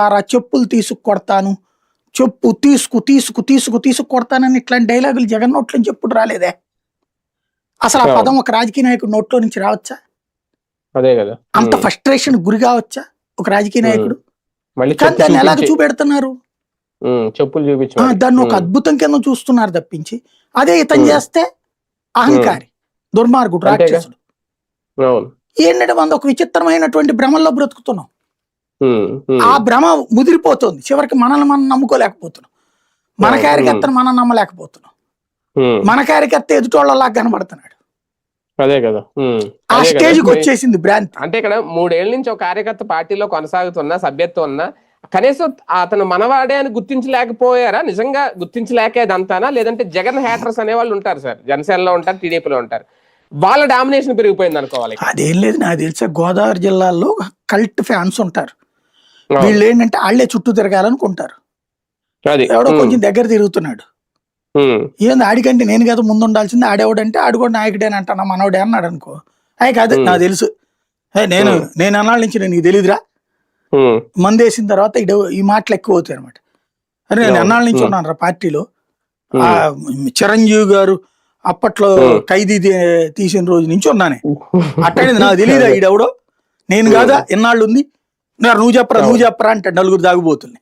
ఆ చెప్పులు తీసుకు కొడతాను చెప్పు తీసుకు తీసుకు తీసుకు తీసుకు కొడతానని ఇట్లాంటి డైలాగులు జగన్ నోట్లో నుంచి ఎప్పుడు రాలేదే? అసలు ఆ. పదం ఒక రాజకీయ నాయకుడు నోట్లో నుంచి రావచ్చా? అదే కదా. అంత. ఫ్రస్ట్రేషన్ గురి కావచ్చా ఒక రాజకీయ నాయకుడు? దాన్ని ఎలాగ చూపెడుతున్నారు? చెప్పులు చూపించి. దాన్ని ఒక అద్భుతం కింద చూస్తున్నారు తప్పించి. అదే ఇతను. చేస్తే అహంకారి దుర్మార్గుడు. రాక్షసుడు. ఏంటంటే మనం ఒక విచిత్రమైనటువంటి భ్రమల్లో బ్రతుకుతున్నాం. ఆ భ్రమ ముదిరిపోతుంది. చివరికి మనల్ని మనం నమ్ముకోలేకపోతున్నాం. మన. కార్యకర్తను మనం నమ్మలేకపోతున్నాం. మన కార్యకర్త ఎదుటోళ్ళలాగా కనబడుతున్నాడు. అదే కదా. ఆ. స్టేజ్కి వచ్చేసింది భ్రాంతి. అంటే ఇక్కడ మూడేళ్ళ నుంచి ఒక కార్యకర్త పార్టీలో కొనసాగుతున్నా సభ్యత్వం ఉన్నా కనీసం అతను మనవాడే అని గుర్తించలేకపోయారా? నిజంగా గుర్తించలేక ఇదంతానా లేదంటే జగన్ హ్యాటర్స్ అనే వాళ్ళు ఉంటారు సార్. జనసేనలో ఉంటారు టీడీపీలో ఉంటారు. వాళ్ళ డామినేషన్ పెరిగిపోయింది అనుకోవాలి అదేం లేదు నాకు తెలిసే గోదావరి జిల్లాలో కల్ట్ ఫ్యాన్స్ ఉంటారు. వీళ్ళు ఏంటంటే వాళ్ళే చుట్టూ తిరగాలనుకుంటారు. ఎవడో కొంచెం దగ్గర తిరుగుతున్నాడు. ఏంది ఆడికంటే నేను కదా ముందు ఉండాల్సింది ఆడేవాడంటే ఆడు కూడా నాయకుడేని అంటాను మనోడే అన్నాడు అనుకో అయ్యి కాదు. నాకు తెలుసు. నేను. నేను అన్నాళ్ళ నుంచి నేను నీకు తెలియదురా మందేసిన తర్వాత ఇడు ఈ మాటలు ఎక్కువ అవుతాయి అనమాట అరే నేను. అన్నాళ్ళ నుంచి. ఉన్నాను రా పార్టీలో. చిరంజీవి గారు అప్పట్లో. ఖైదీ తీసిన రోజు నుంచి ఉన్నానే. అట్టనేది నాకు తెలియదా ఈడెవడో. నేను కాదా ఎన్నాళ్ళు ఉంది? "నా నువ్వు చెప్పరా నువ్వు చెప్పరా అంటే నలుగురు దాగిపోతుంది